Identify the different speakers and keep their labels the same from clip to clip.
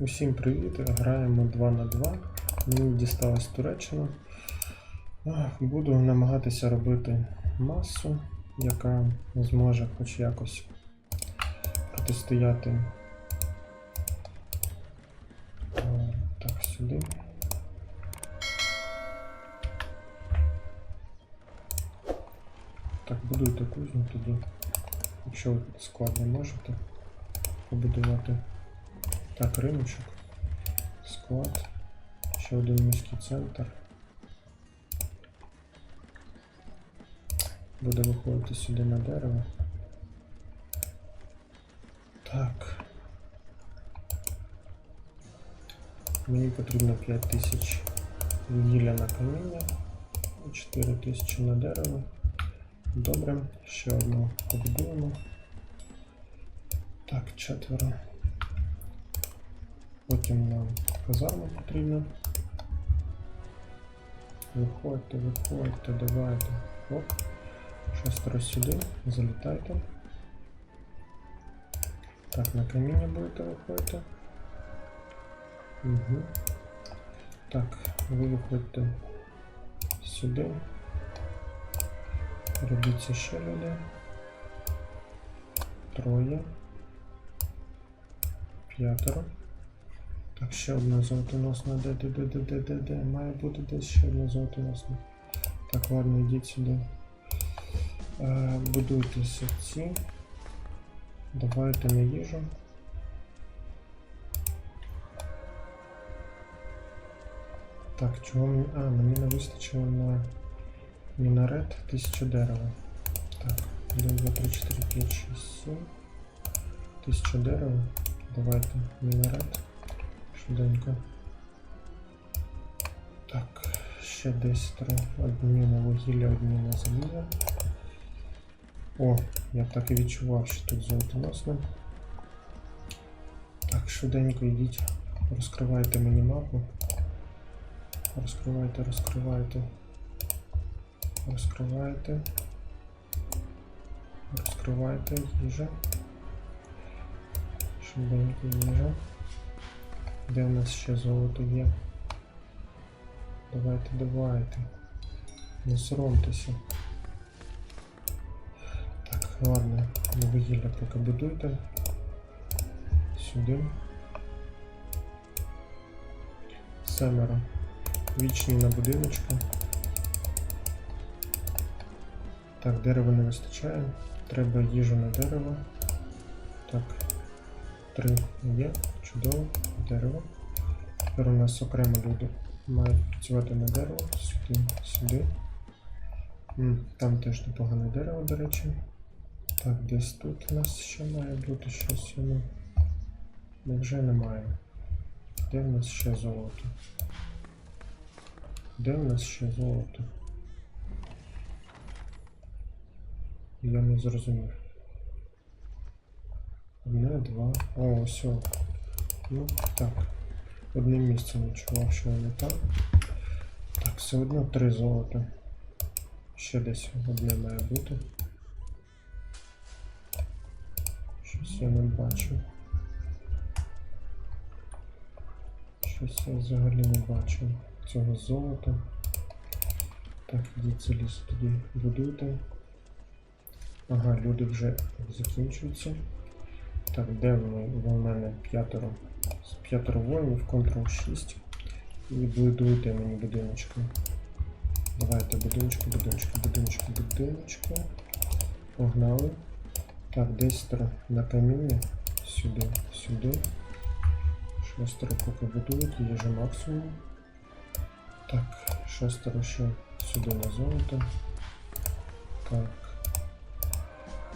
Speaker 1: Усім привіт! Граємо 2 на 2. Мені дісталась Туреччина. Буду намагатися робити масу, яка зможе хоч якось протистояти. Так, сюди. Так, будуйте кузню тоді. Якщо склад не можете побудувати. Так, риночок, склад, ще один міський центр. Буде виходити сюди на дерево. Так. Мені потрібно 5000 вугілля на каміння і 4000 на дерево. Добре, ще одну побудуємо. Так, четверо. Потім нам казарму потрібно. Виходьте, виходьте, давайте. Оп. Шестеро сюди, залітайте. Так, на каміння будете виходити. Угу. Так, ви виходьте сюди. Робіться ще люди. Троє. П'ятеро. Так, ще одна золотоносна. Де, де, де, де, де, де, де. Має бути десь ще одна золотоносна. Так, ладно, йдіть сюди. Е, будуйте ці. Давайте на їжу. Так, чого мені. А, мені не вистачило на мінарет 1000 дерева. Так, 1, 2, 3, 4, 5, 6, 7. 1000 дерева. Давайте мінарет. Швиденько. Так, ще десь три. Одні на вугілля, одні на залізо. О, я так і відчував, що тут золотоносне. Так, швиденько йдіть, розкривайте мені мапу. Розкривайте, розкривайте. Розкривайте. Розкривайте їжа. Швиденько їжа. Де у нас ще золото є? Давайте, давайте. Не соромтеся. Так, ладно, вугілля поки будуйте. Сюди. Семеро. Вічні на будиночку. Так, дерева не вистачає. Треба їжу на дерево. Так. Три є. Чудово. Дерево. Тепер у нас окремо люди мають працювати на дерево. Сюди, сюди. Там теж непогане дерево, до речі. Так, десь тут у нас ще має бути щось. Ну, невже немає. Де в нас ще золото? Де в нас ще золото? Я не зрозумів. Одне, два. О, все. Ну, так. Одним місцем відчував, що не так. Так, все одно три золота. Ще десь одне має бути. Щось я не бачу. Щось я взагалі не бачу цього золота. Так, ідіть заліз тоді будуйте. Ага, люди вже закінчуються. Так, де вони? Ви у мене п'ятеро. З П'ятеро воїнів, Ctrl 6. І будуйте мені будиночки. Давайте будиночки, будиночки, будиночки, будиночки. Погнали. Так, десятеро на каміння. Сюди, сюди. Шестеро поки будують, їжа максимум. Так, шестеро ще сюди на золото. Так.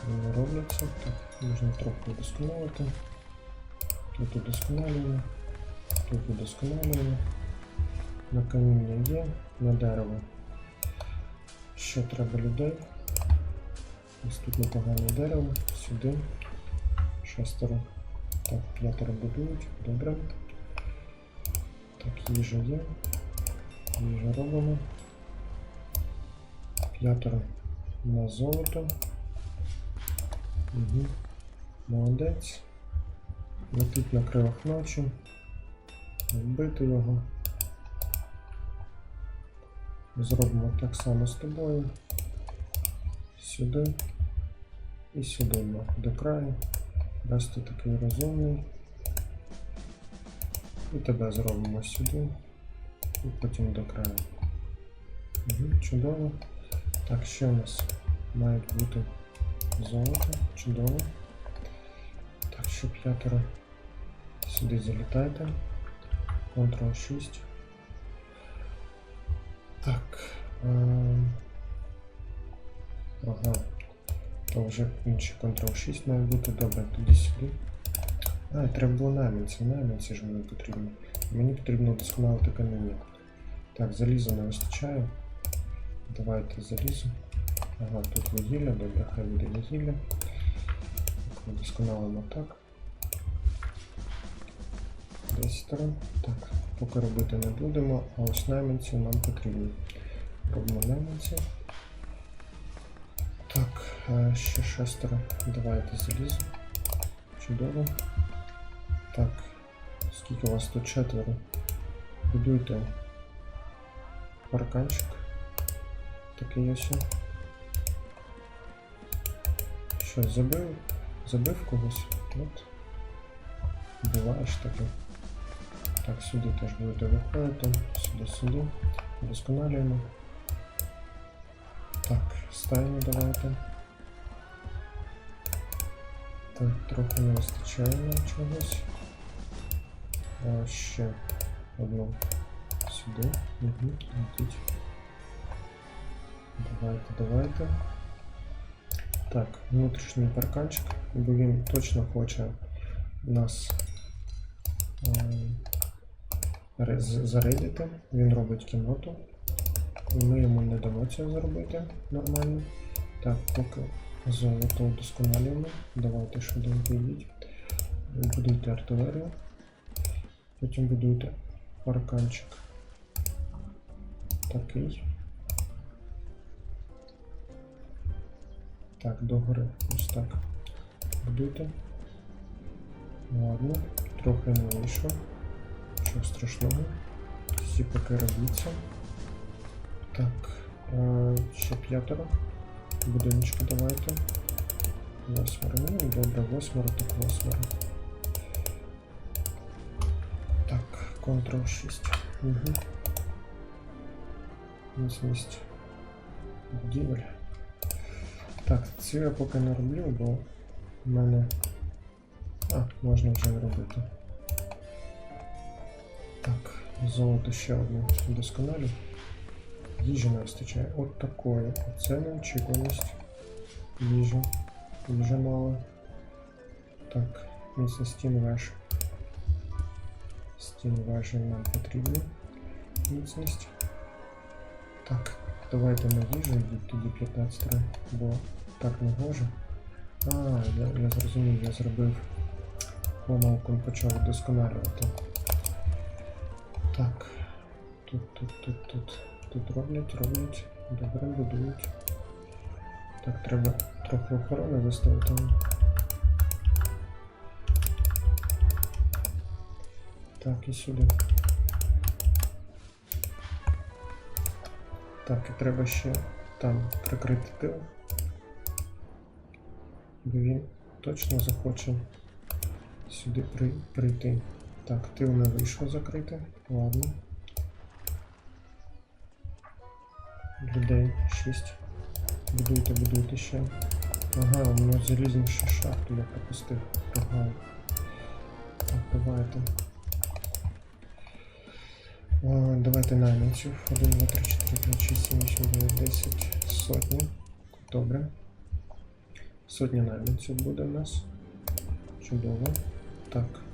Speaker 1: Вони робляться. Так, можна трохи удосконалити. Тут удосконалюємо. Тут удосконалюємо. На каміння є, на дерево. Ще треба людей. Ось тут непогане дерево, сюди. Шестеро. Так, п'ятеро будують, добре. Так, їжа є. Їжа робимо. П'ятеро на золото. Угу. Молодець. Летить на крилах ночі. вбити його. Зробимо так само з тобою. Сюди. І сюди до краю. Раз ти такий розумний. І тебе зробимо сюди. І потім до краю. Угу, чудово. Так, ще у нас мають бути золото. Чудово. Так, ще п'ятеро. Сюди залітайте. Ctrl 6. Так. ем, Ага. То вже інший Ctrl 6 має бути. Добре, тоді сюди. А, і треба було найманці. Найманці ж мені потрібно. Мені потрібно вдосконалити каміння. Так, заліза не вистачає. Давайте залізо. Ага, тут вугілля, добре, хай буде вугілля. Так, Вдосконалимо так. 10 сторон. Так, поки робити не будемо, а ось найманці нам потрібні. Робимо найманці. Так, е, ще шестеро. Давайте залізо. Чудово. Так, скільки у вас тут четверо? Будуйте парканчик. Такий ось. Що, забив? Забив когось? От. Буваєш таке. Так, сюди теж будете виходити. Сюди, сюди. Досконалюємо. Так, ставимо давайте. Так, трохи не вистачає нам чогось. А, ще одну сюди. Угу, летіть. Давайте, давайте. Так, внутрішній парканчик, бо він точно хоче нас ем, ре- з- зарейдити. Він робить кімнату. І ми йому не дамо це зробити нормально. Так, поки золото удосконалюємо. Давайте швиденько йдіть. Будуйте артилерію. Потім будуйте парканчик. Такий. Так, догори. Ось так. Будуйте. Ладно, трохи не вийшло. Нічого страшного. Всі поки робіться. Так, е, ще п'ятеро. Будиночки давайте. Восьмеро. Ну, добре, восьмеро, так восьмеро. Так, Ctrl 6. Угу. Міцність. Будівель. Так, цю я поки не роблю, бо в мене. А, можна вже робити. Золото ще одне досконалю. Їжі не вистачає. От такої. Це неочікуваність. Їжа. Їжа мало. Так, місце стін веж. Стін вежі нам потрібно. Міцність. Так, давайте на їжу йдіть тоді 15 бо так не гоже. А, я, я зрозумів, я зробив помилку, почав вдосконалювати. Так. Тут, тут, тут, тут. Тут роблять, роблять. Добре, будують. Так, треба трохи охорони виставити. Так, і сюди. Так, і треба ще там прикрити тил. Бо він точно захоче сюди прийти. Так, тил не вийшло закрити. Ладно. Людей 6. Будуйте, будуйте ще. Ага, у мене залізні ще шахту, я пропустив. Ага. Давайте. О, давайте найманців. 1, 2, 3, 4, 5, 6, 7, 8, 9, 10, сотня. Добре. Сотня найманців буде в нас. Чудово. Так.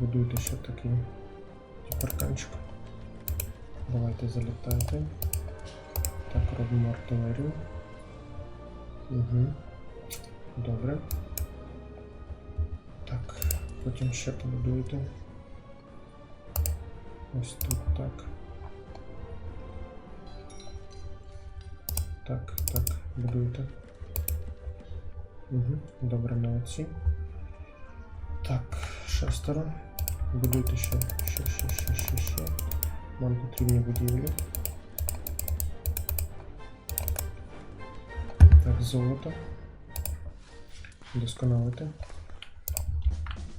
Speaker 1: Будуйте ще такий парканчик. Давайте залітайте. Так, робимо артилерію. Угу. Добре. Так, потім ще побудуєте. Ось тут так. Так, так, будуйте. Угу. Добре, молодці. Так, шестеро. Будуйте ще ще, ще, ще, ще, ще. Нам потрібні будівлі. Так, золото. Досконалити.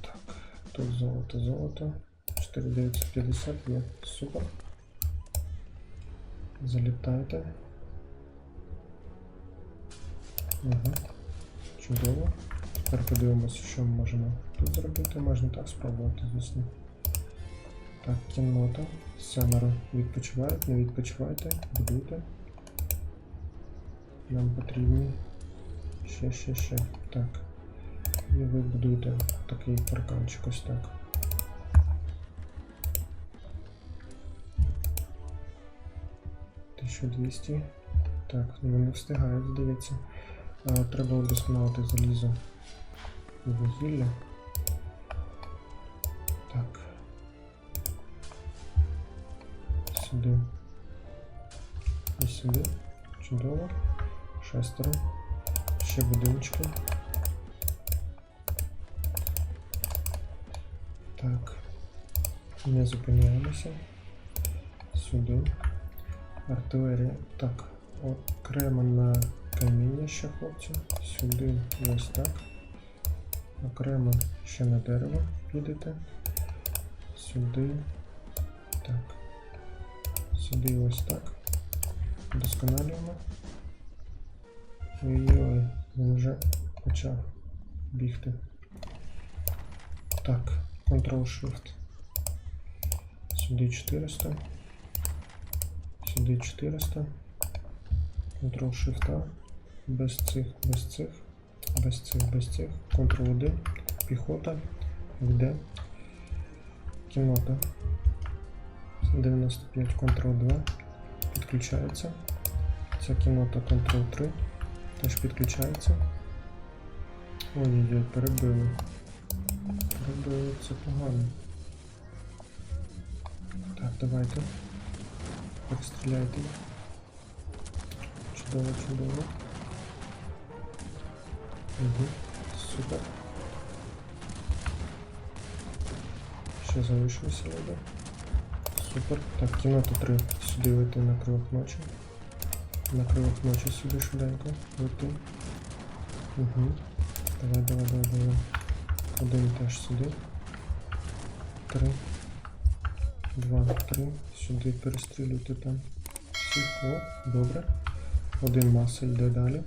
Speaker 1: Так, тут золото, золото. 4950 є. Супер. Залітайте. Угу. Чудово. Тепер подивимося, що ми можемо тут зробити. Можна так спробувати, звісно. Так, кіннота. Семеро відпочивають, не відпочивайте, будуйте. Нам потрібні ще, ще, ще. Так. І ви будуєте такий парканчик ось так. Тисяча двісті. Так, ну не встигають, здається. Треба удосконалити залізо вугілля. Так. Сюди. І сюди. Чудово. Шестеро. Ще будиночки. Так. Не зупиняємося. Сюди. Артилерія. Так. Окремо на каміння ще, хлопці. Сюди ось так. Окремо ще на дерево підете. Сюди. Так. Сюди ось так. Досконалюємо. Ой-ой, він вже почав бігти. Так, Ctrl-Shift. Сюди 400. Сюди 400. Ctrl-Shift. Без цих, без цих, без цих, без цих. Ctrl-1. Піхота. Йде. Кінота. 95 Ctrl-2. Підключається. Ця кінота Ctrl-3. Теж підключається. Ой-ой-ой, перебили. Перебили, це погано. Так, давайте. Перестріляйте. Чудово, чудово. Угу. Супер. Ще залишилося люди. Супер. Так, кімната 3. Сюди лети на крилах ночі. На крилах ночі сюди швиденько. Лети. Угу. Давай, давай, давай, давай. Один теж сюди. Три. Два, три. Сюди перестрілюйте там. Всіх. О, добре. Один маса йде далі.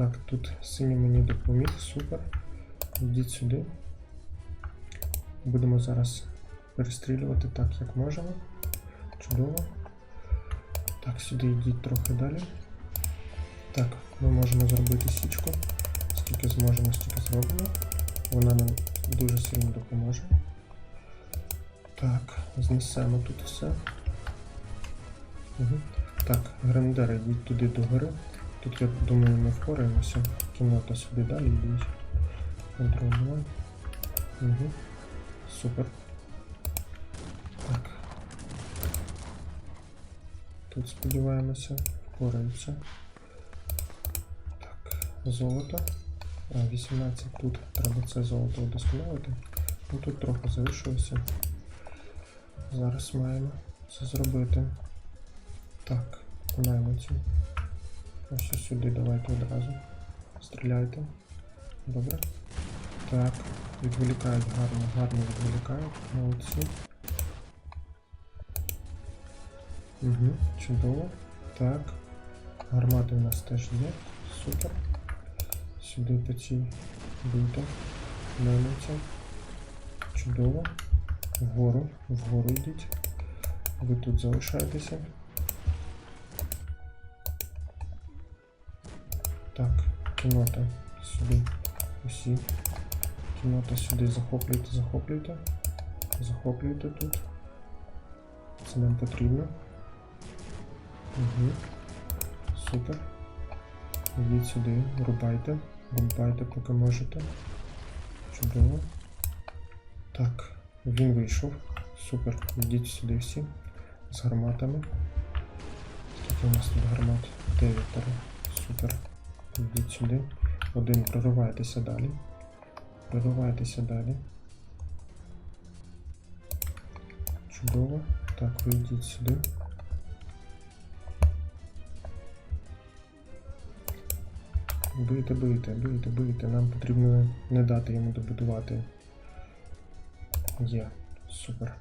Speaker 1: Так, тут синій мені допоміг. Супер. Йдіть сюди. Будемо зараз перестрілювати так, як можемо. Чудово. Так, сюди йдіть трохи далі. Так, ми можемо зробити січку. Скільки зможемо, стільки зробимо. Вона нам дуже сильно допоможе. Так, знесемо тут все. Угу. Так, грандери, йдіть туди до гори. Тут, я думаю, ми впораємося. Кімната сюди далі йдіть. Контроль 2. Угу. Супер. Так. Тут сподіваємося, впораються. Так, золото. А, 18 тут треба це золото удосконалити. Ну тут трохи залишилося. Зараз маємо це зробити. Так, маємо цю. Ось сюди давайте одразу. Стріляйте. Добре. Так, відволікають гарно, гарно відволікають. Молодці. Угу, чудово. Так. Гармати у нас теж є. Супер. Сюди по цій бийте. Наймиться. Чудово. Вгору, вгору йдіть. Ви тут залишаєтеся. Так, кінота сюди. Усі. Кінота сюди захоплюйте, захоплюйте. Захоплюйте тут. Це нам потрібно. Угу. Супер. Йдіть сюди, рубайте. Рубайте, поки можете. Чудово. Так, він вийшов. Супер. Йдіть сюди всі. З гарматами. Скільки у нас тут гармат? Дев'ятеро. Супер. Йдіть сюди. Один проривайтеся далі. Проривайтеся далі. Чудово. Так, ви йдіть сюди. Бийте, бийте, бийте, бийте. Нам потрібно не дати йому добудувати. Є. Супер.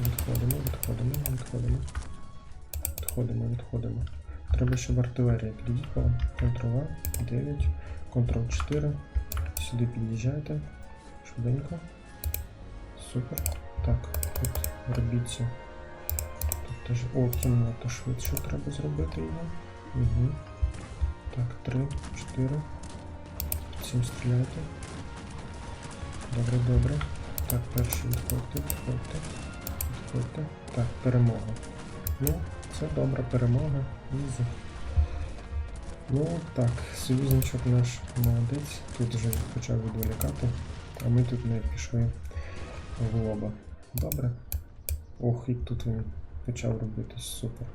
Speaker 1: Відходимо, відходимо, відходимо. Відходимо, відходимо. Треба, щоб артилерія під'їхала. Ctrl-A, 9, Ctrl-4. Сюди під'їжджайте. Швиденько. Супер. Так, тут робіть це. Тут теж. О, кімнату швидше треба зробити її. Угу. Так, 3, 4. Всім стріляйте. Добре, добре. Так, перший відходьте, відходьте. Відходьте. Так, перемога. Ну, це добра перемога. Ізі. Ну так, союзничок наш молодець. Тут вже почав відволікати, а ми тут не пішли в лоба. Добре. Ох, і тут він почав робити супер.